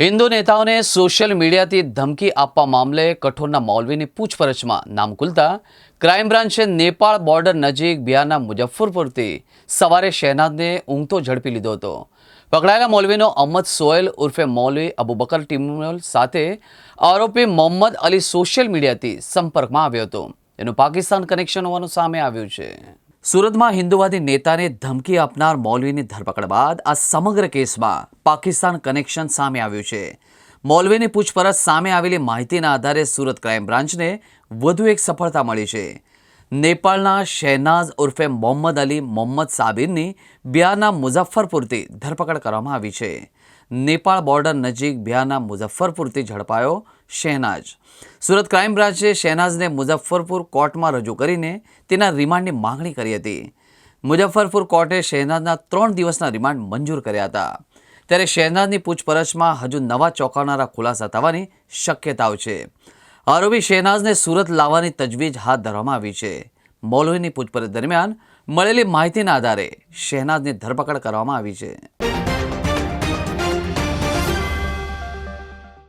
હિન્દુ નેતાઓને સોશિયલ મીડિયાથી ધમકી આપવા મામલે કઠોરના મૌલવીની પૂછપરછમાં નામ ખુલતા ક્રાઇમ બ્રાન્ચે નેપાળ બોર્ડર નજીક બિહારના મુજફ્ફરપુરથી સવારે શહેનાદને ઊંઘતો ઝડપી લીધો હતો. પકડાયેલા મૌલવીનો અહમદ સોહેલ ઉર્ફે મૌલવી અબુબકર ટિમોલ સાથે આરોપી મોહમ્મદ અલી સોશિયલ મીડિયાથી સંપર્કમાં આવ્યો હતો. એનું પાકિસ્તાન કનેક્શન હોવાનું સામે આવ્યું છે. સુરતમાં હિન્દુવાદી નેતાને ધમકી આપનાર મૌલવીની ધરપકડ બાદ આ સમગ્ર કેસમાં પાકિસ્તાન કનેક્શન સામે આવ્યું છે. મૌલવીની પૂછપરછ સામે આવેલી માહિતીના આધારે સુરત ક્રાઇમ બ્રાન્ચને વધુ એક સફળતા મળી છે. નેપાળના શહેનાઝ ઉર્ફે મોહમ્મદ અલી મોહમ્મદ સાબિરની બિહારના મુઝફ્ફરપુરથી ધરપકડ કરવામાં આવી છે. નેપાળ બોર્ડર નજીક બિહારના મુઝફ્ફરપુરથી ઝડપાયો શહેનાઝ. સુરત ક્રાઇમ બ્રાન્ચે શહેનાઝને મુઝફ્ફરપુર કોર્ટમાં રજૂ કરીને તેના રિમાન્ડની માંગણી કરી હતી. મુઝફ્ફરપુર કોર્ટે શહેનાઝના ત્રણ દિવસના રિમાન્ડ મંજૂર કર્યા હતા. ત્યારે શહેનાઝની પૂછપરછમાં હજુ નવા ચોંકાવનારા ખુલાસા થવાની શક્યતાઓ છે. આરોપી શહેનાઝને સુરત લાવવાની તજવીજ હાથ ધરવામાં આવી છે. મૌલવીની પૂછપરછ દરમિયાન મળેલી માહિતીના આધારે શહેનાઝની ધરપકડ કરવામાં આવી છે.